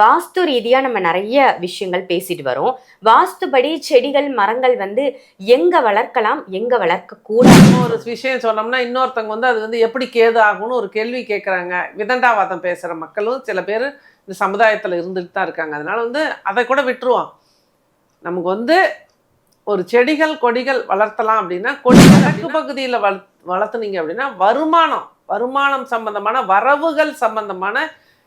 வாஸ்து ரீதியாக நம்ம நிறைய விஷயங்கள் பேசிட்டு வரோம். வாஸ்துபடி செடிகள் மரங்கள் வந்து எங்க வளர்க்கலாம் எங்க வளர்க்க கூடாது ஒரு விஷயம் சொன்னோம்னா இன்னொருத்தவங்க வந்து அது வந்து எப்படி கேது ஆகும்னு ஒரு கேள்வி கேட்குறாங்க விதண்டாவாதம் பேசுகிற மக்களும் சில பேர் இந்த சமுதாயத்தில் இருந்துட்டு தான் இருக்காங்க. அதனால வந்து அதை கூட விட்டுருவோம். நமக்கு வந்து ஒரு செடிகள் கொடிகள் வளர்த்தலாம் அப்படின்னா கொடி வடக்கு பகுதியில் வள வளர்த்துனீங்க அப்படின்னா வருமானம் வருமானம் சம்பந்தமான வரவுகள் சம்பந்தமான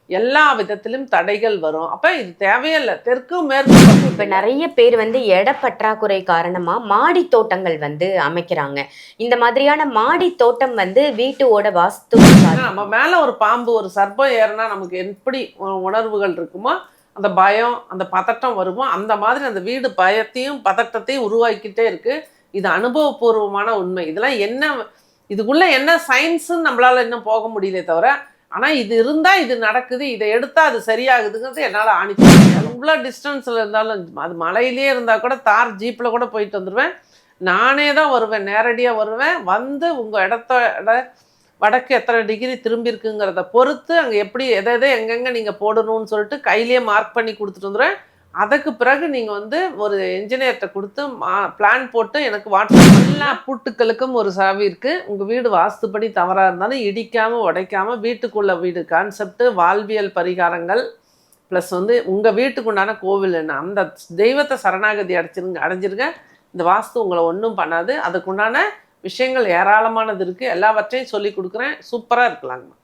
எல்லா விதத்திலும் தடைகள் வரும். அப்போ இது தேவையில்லை. தெற்கு மேற்கு இப்ப நிறைய பேர் வந்து இட பற்றாக்குறை காரணமா மாடி தோட்டங்கள் வந்து அமைக்கிறாங்க. இந்த மாதிரியான மாடி தோட்டம் வந்து வீட்டோட வாஸ்து நம்ம மேல ஒரு பாம்பு ஒரு சர்ப்பம் ஏறினா நமக்கு எப்படி உணர்வுகள் இருக்குமோ அந்த பயம் அந்த பதட்டம் வருமோ அந்த மாதிரி அந்த வீடு பயத்தையும் பதட்டத்தையும் உருவாக்கிட்டே இருக்கு. இது அனுபவபூர்வமான உண்மை. இதெல்லாம் என்ன இதுக்குள்ள என்ன சயின்ஸ்ன்னு நம்மளால இன்னும் போக முடியல தவிர ஆனால் இது இருந்தால் இது நடக்குது இதை எடுத்தால் அது சரியாகுதுங்கிறது என்னால் ஆணிச்சு எவ்வளோ டிஸ்டன்ஸில் இருந்தாலும் அது மலையிலே இருந்தால் கூட தார் ஜீப்பில் கூட போயிட்டு வந்துடுவேன் நானே தான் வருவேன் நேரடியாக வருவேன். வந்து உங்கள் இடத்த வடக்கு எத்தனை டிகிரி திரும்பி இருக்குங்கிறத பொறுத்து அங்கே எப்படி எதை எதை எங்கெங்கே நீங்கள் போடணும்னு சொல்லிட்டு கையிலேயே மார்க் பண்ணி கொடுத்துட்டு வந்துடுவேன் அதுக்கு பிறகு நீங்கள் வந்து ஒரு என்ஜினியர்கிட்ட கொடுத்து மா பிளான் போட்டு எனக்கு வாட்ஸ்அப் எல்லா பூட்டுக்களுக்கும் ஒரு சாவி இருக்குது உங்கள் வீடு வாஸ்துப்படி தவறாக இருந்தாலும் இடிக்காமல் உடைக்காமல் வீட்டுக்குள்ள வீடு கான்செப்ட் வாழ்வியல் பரிகாரங்கள் ப்ளஸ் வந்து உங்கள் வீட்டுக்குண்டான கோவில் என்ன? அந்த தெய்வத்தை சரணாகதி அடைச்சிருங்க அடைஞ்சிருங்க. இந்த வாஸ்து உங்களை ஒன்றும் பண்ணாது. அதுக்குண்டான விஷயங்கள் ஏராளமானது இருக்குது எல்லாவற்றையும் சொல்லி கொடுக்குறேன். சூப்பராக இருக்கலாங்கம்மா.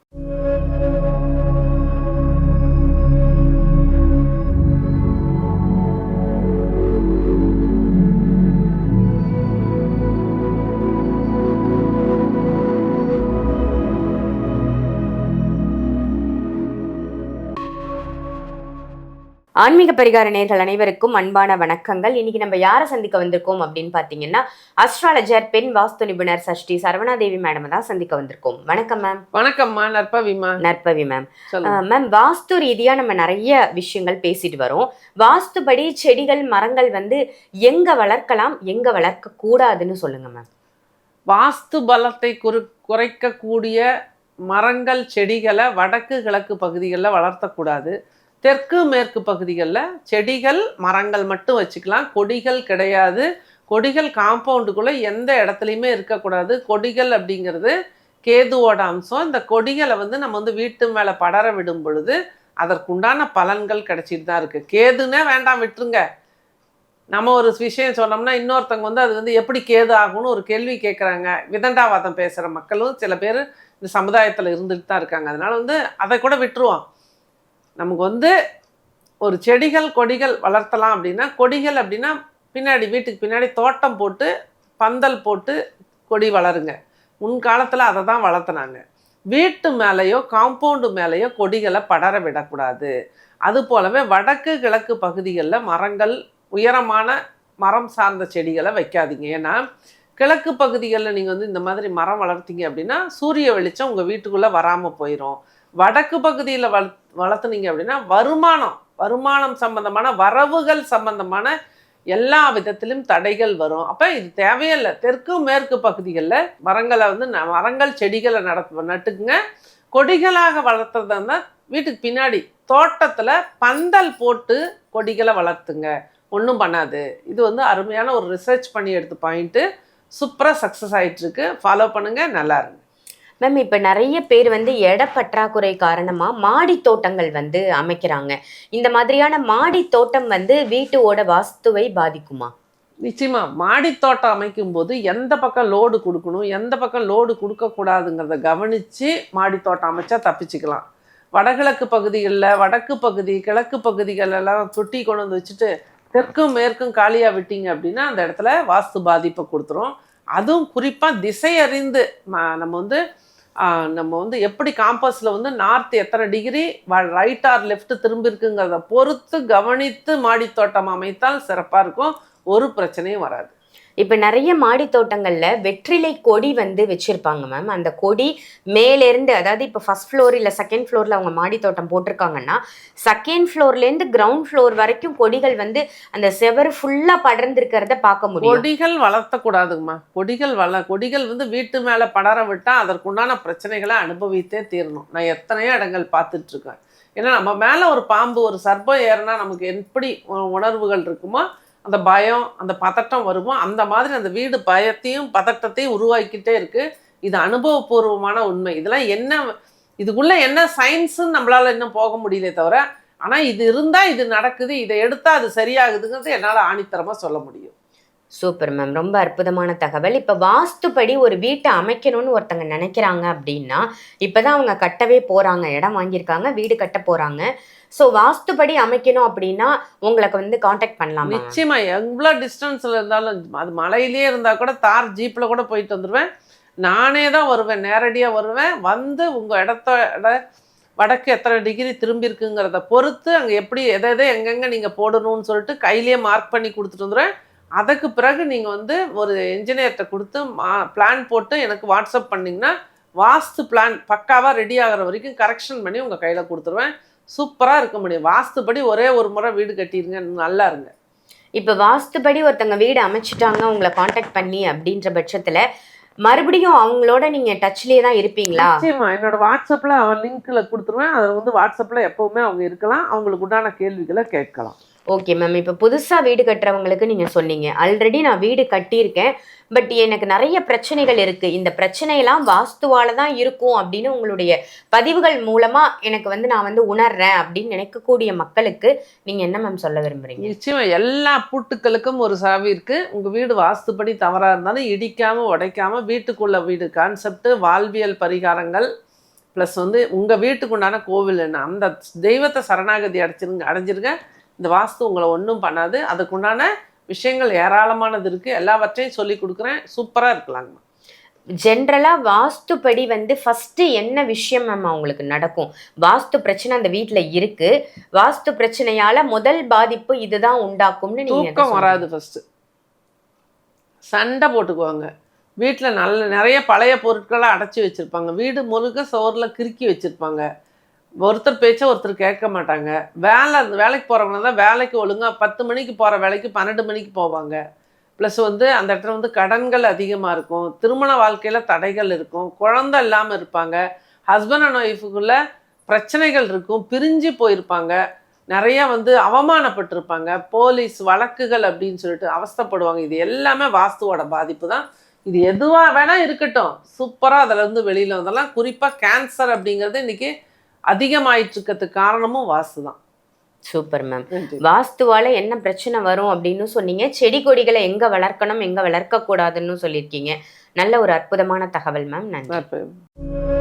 ஆன்மீக பரிகார நேர்கள் அனைவருக்கும் அன்பான வணக்கங்கள். இன்னைக்கு நம்ம யாரை சந்திக்க வந்திருக்கோம் அப்படின்னு பாத்தீங்கன்னா அஸ்ட்ராலஜர் பெண் வாஸ்து நிபுணர் சஷ்டி சரவணாதேவி மேடம் தான் சந்திக்க வந்திருக்கோம். வணக்கம் மேம் வணக்கம்மா நற்பவிமா. நற்பவி மேம் மேம் வாஸ்து ரீதியா நம்ம நிறைய விஷயங்கள் பேசிட்டு வரோம். வாஸ்துபடி செடிகள் மரங்கள் வந்து எங்க வளர்க்கலாம் எங்க வளர்க்க கூடாதுன்னு சொல்லுங்க மேம் வாஸ்து பலத்தை குறு குறைக்கக்கூடிய மரங்கள் செடிகளை வடக்கு கிழக்கு பகுதிகளில் வளர்த்தக்கூடாது. தெற்கு மேற்கு பகுதிகளில் செடிகள் மரங்கள் மட்டும் வச்சுக்கலாம். கொடிகள் கிடையாது. கொடிகள் காம்பவுண்டுக்குள்ளே எந்த இடத்துலையுமே இருக்கக்கூடாது. கொடிகள் அப்படிங்கிறது கேதுவோட அம்சம். இந்த கொடிகளை வந்து நம்ம வந்து வீட்டு மேலே படர விடும் பொழுது அதற்குண்டான பலன்கள் கிடைச்சிட்டு தான் இருக்குது கேதுன்னே வேண்டாம் விட்டுருங்க. நம்ம ஒரு விஷயம் சொன்னோம்னா இன்னொருத்தவங்க வந்து அது வந்து எப்படி கேது ஆகும்னு ஒரு கேள்வி கேட்குறாங்க விதண்டாவாதம் பேசுகிற மக்களும் சில பேர் இந்த சமுதாயத்தில் இருந்துட்டு தான் இருக்காங்க. அதனால் வந்து அதை கூட விட்டுருவோம். நமக்கு வந்து ஒரு செடிகள் கொடிகள் வளர்த்தலாம் அப்படின்னா கொடிகள் அப்படின்னா பின்னாடி வீட்டுக்கு பின்னாடி தோட்டம் போட்டு பந்தல் போட்டு கொடி வளருங்க. முன்காலத்தில் அதை தான் வளர்த்துனாங்க. வீட்டு மேலேயோ காம்பவுண்டு மேலேயோ கொடிகளை படர விடக்கூடாது. அது போலவே வடக்கு கிழக்கு பகுதிகளில் மரங்கள் உயரமான மரம் சார்ந்த செடிகளை வைக்காதீங்க. ஏன்னா கிழக்கு பகுதிகளில் நீங்கள் வந்து இந்த மாதிரி மரம் வளர்த்தீங்க அப்படின்னா சூரிய வெளிச்சம் உங்கள் வீட்டுக்குள்ளே வராமல் போயிடும் வடக்கு பகுதியில் வள வளர்த்துனீங்க அப்படின்னா வருமானம் வருமானம் சம்பந்தமான வரவுகள் சம்பந்தமான எல்லா விதத்திலும் தடைகள் வரும். அப்போ இது தேவையில்லை. தெற்கு மேற்கு பகுதிகளில் மரங்களை வந்து ந- மரங்கள் செடிகளை நட நட்டுக்குங்க. கொடிகளாக வளர்த்துறது இருந்தால் வீட்டுக்கு பின்னாடி தோட்டத்தில் பந்தல் போட்டு கொடிகளை வளர்த்துங்க. ஒன்றும் பண்ணாது. இது வந்து அருமையான ஒரு ரிசர்ச் பண்ணி எடுத்து பாயிண்ட்டு சூப்பராக சக்ஸஸ் ஆகிட்டுருக்கு ஃபாலோ பண்ணுங்கள் நல்லா இருங்க. மேம் இப்போ நிறைய பேர் வந்து இட பற்றாக்குறை காரணமா மாடி தோட்டங்கள் வந்து அமைக்கிறாங்க. இந்த மாதிரியான மாடி தோட்டம் வந்து வீட்டோட வாஸ்துவை பாதிக்குமா? நிச்சயமா. மாடி தோட்டம் அமைக்கும் போது எந்த பக்கம் லோடு கொடுக்கணும் எந்த பக்கம் லோடு கொடுக்கக்கூடாதுங்கிறத கவனித்து மாடி தோட்டம் அமைச்சா தப்பிச்சுக்கலாம். வடகிழக்கு பகுதிகளில் வடக்கு பகுதி கிழக்கு பகுதிகள் எல்லாம் தொட்டி கொண்டு வந்து வச்சுட்டு தெற்கும் மேற்கும் காலியாக விட்டீங்க அப்படின்னா அந்த இடத்துல வாஸ்து பாதிப்பை கொடுத்துரும். அதுவும் குறிப்பாக திசை அறிந்து நம்ம வந்து நம்ம வந்து எப்படி காம்பஸில் வந்து நார்த் எத்தனை டிகிரி ரைட் ஆர் லெஃப்ட் திரும்பி இருக்குங்கிறத பொறுத்து கவனித்து மாடித்தோட்டம் அமைத்தால் சிறப்பாக இருக்கும். ஒரு பிரச்சனையும் வராது. இப்போ நிறைய மாடி தோட்டங்களில் வெற்றிலை கொடி வந்து வச்சிருப்பாங்க மேம் அந்த கொடி மேலேருந்து அதாவது இப்போ ஃபர்ஸ்ட் ஃப்ளோர் இல்லை செகண்ட் ஃப்ளோரில் அவங்க மாடி தோட்டம் போட்டிருக்காங்கன்னா செகண்ட் ஃப்ளோர்லேருந்து கிரவுண்ட் ஃப்ளோர் வரைக்கும் கொடிகள் வந்து அந்த செவர் ஃபுல்லாக படர்ந்துருக்கிறத பார்க்க முடியும். கொடிகள் வளர்த்தக்கூடாதுங்கம்மா கொடிகள் வள கொடிகள் வந்து வீட்டு மேலே படர விட்டால் அதற்குண்டான பிரச்சனைகளை அனுபவித்தே தீரணும். நான் எத்தனையோ இடங்கள் பார்த்துட்ருக்கேன் ஏன்னா நம்ம மேலே ஒரு பாம்பு ஒரு சர்ப்பம் ஏறினா நமக்கு எப்படி உணர்வுகள் இருக்குமோ அந்த பயம் அந்த பதட்டம் வருமோ அந்த மாதிரி அந்த வீடு பயத்தையும் பதட்டத்தையும் உருவாக்கிட்டே இருக்கு. இது அனுபவபூர்வமான உண்மை. இதெல்லாம் என்ன இதுக்குள்ள என்ன சயின்ஸுன்னு நம்மளால இன்னும் போக முடியல தவிர ஆனால் இது இருந்தால் இது நடக்குது இதை எடுத்தால் அது சரியாகுதுங்கிறது என்னால் ஆணித்தரமாக சொல்ல முடியும். Super ma'am. ரொம்ப அற்புதமான தகவல். இப்போ வாஸ்துப்படி ஒரு வீட்டை அமைக்கணும்னு ஒருத்தங்க நினைக்கிறாங்க அப்படின்னா இப்போ தான் அவங்க கட்டவே போகிறாங்க இடம் வாங்கியிருக்காங்க வீடு கட்ட போகிறாங்க ஸோ வாஸ்துப்படி அமைக்கணும் அப்படின்னா உங்களுக்கு வந்து காண்டாக்ட் பண்ணலாம்? நிச்சயமாக நிச்சயமா. எவ்வளோ டிஸ்டன்ஸில் இருந்தாலும் அது மலையிலே இருந்தால் கூட தார் ஜீப்பில் கூட போயிட்டு வந்துடுவேன் நானே தான் வருவேன். நேரடியாக வருவேன். வந்து உங்கள் இடத்த வடக்கு எத்தனை டிகிரி திரும்பி இருக்குங்கிறத பொறுத்து அங்கே எப்படி எதை எதை எங்கெங்கே நீங்கள் போடணும்னு சொல்லிட்டு கையிலேயே மார்க் பண்ணி கொடுத்துட்டு வந்துடுவேன் அதுக்கு பிறகு நீங்க வந்து ஒரு என்ஜினியர்கிட்ட கொடுத்து பிளான் போட்டு எனக்கு வாட்ஸ்அப் பண்ணீங்கன்னா வாஸ்து பிளான் பக்காவா ரெடி ஆகுற வரைக்கும் கரெக்ஷன் பண்ணி உங்க கையில கொடுத்துருவேன். சூப்பரா இருக்க முடியும். வாஸ்துபடி ஒரே ஒரு முறை வீடு கட்டிடுங்க நல்லா இருங்க. இப்போ வாஸ்துப்படி ஒருத்தங்க வீடு அமைச்சிட்டாங்க உங்களை காண்டாக்ட் பண்ணி அப்படின்ற பட்சத்துல மறுபடியும் அவங்களோட நீங்க டச்லயே தான் இருப்பீங்களா? நிச்சயமா. என்னோட வாட்ஸ்அப்ல அவன் லிங்க்ல கொடுத்துருவேன். அதில் வந்து வாட்ஸ்அப்ல எப்பவுமே அவங்க இருக்கலாம். அவங்களுக்கு உண்டான கேள்விகளை கேட்கலாம். ஓகே மேம் இப்போ புதுசாக வீடு கட்டுறவங்களுக்கு நீங்கள் சொன்னீங்க. ஆல்ரெடி நான் வீடு கட்டியிருக்கேன். பட் எனக்கு நிறைய பிரச்சனைகள் இருக்குது இந்த பிரச்சனையெல்லாம் வாஸ்துவால தான் இருக்கும் அப்படின்னு உங்களுடைய பதிவுகள் மூலமாக எனக்கு வந்து நான் வந்து உணர்றேன் அப்படின்னு நினைக்கக்கூடிய மக்களுக்கு நீங்கள் என்ன மேம் சொல்ல விரும்புறீங்க? நிச்சயம். எல்லா பூட்டுக்களுக்கும் ஒரு சாவி இருக்குது உங்கள் வீடு வாஸ்துப்படி தவறாக இருந்தாலும் இடிக்காமல் உடைக்காமல் வீட்டுக்குள்ள வீடு கான்செப்ட் வாழ்வியல் பரிகாரங்கள் ப்ளஸ் வந்து உங்கள் வீட்டுக்கு உண்டான கோவில் என்ன? அந்த தெய்வத்தை சரணாகதி அடைச்சிருங்க அடைஞ்சிருங்க. இந்த வாஸ்து உங்களை ஒன்றும் பண்ணாது. அதுக்குண்டான விஷயங்கள் ஏராளமானது இருக்கு. எல்லாவற்றையும் சொல்லி கொடுக்குறேன். சூப்பரா இருக்கலாங்க ஜென்ரலாக வாஸ்துப்படி வந்து ஃபஸ்ட்டு என்ன விஷயம் மேம் அவங்களுக்கு நடக்கும்? வாஸ்து பிரச்சனை அந்த வீட்டில் இருக்குது வாஸ்து பிரச்சனையால் முதல் பாதிப்பு இதுதான் உண்டாக்கும்னு நீங்கள் தூக்கம் வராது ஃபர்ஸ்ட் சண்டை போட்டுக்குவாங்க. வீட்டில் நல்ல நிறைய பழைய பொருட்களை அடைச்சி வச்சிருப்பாங்க. வீடு முழுக்க சோறில் கிறுக்கி வச்சிருப்பாங்க. ஒருத்தர் பேச்ச ஒருத்தர் கேட்க மாட்டாங்க. வேலை வேலைக்கு போகிறவங்க தான் வேலைக்கு ஒழுங்காக பத்து மணிக்கு போகிற வேலைக்கு பன்னெண்டு மணிக்கு போவாங்க. ப்ளஸ் வந்து அந்த இடத்துல வந்து கடன்கள் அதிகமாக இருக்கும். திருமண வாழ்க்கையில் தடைகள் இருக்கும். குழந்தை இல்லாமல் இருப்பாங்க. ஹஸ்பண்ட் அண்ட் ஒய்ஃபுக்குள்ள பிரச்சனைகள் இருக்கும். பிரிஞ்சு போயிருப்பாங்க. நிறையா வந்து அவமானப்பட்டிருப்பாங்க. போலீஸ் வழக்குகள் அப்படின்னு சொல்லிட்டு அவஸ்தைப்படுவாங்க. இது எல்லாமே வாஸ்துவோட பாதிப்பு தான். இது எதுவாக வேணால் இருக்கட்டும். சூப்பராக அதில் இருந்து வெளியில் வந்தெல்லாம் குறிப்பாக கேன்சர் அப்படிங்கிறது இன்றைக்கி அதிகமாயிட்டு இருக்கிறதுக்கு காரணமும் வாஸ்து தான் சூப்பர் மேம். வாஸ்துவால என்ன பிரச்சனை வரும் அப்படின்னு சொன்னீங்க. செடி கொடிகளை எங்க வளர்க்கணும் எங்க வளர்க்க கூடாதுன்னு சொல்லியிருக்கீங்க. நல்ல ஒரு அற்புதமான தகவல் மேம். நன்றி.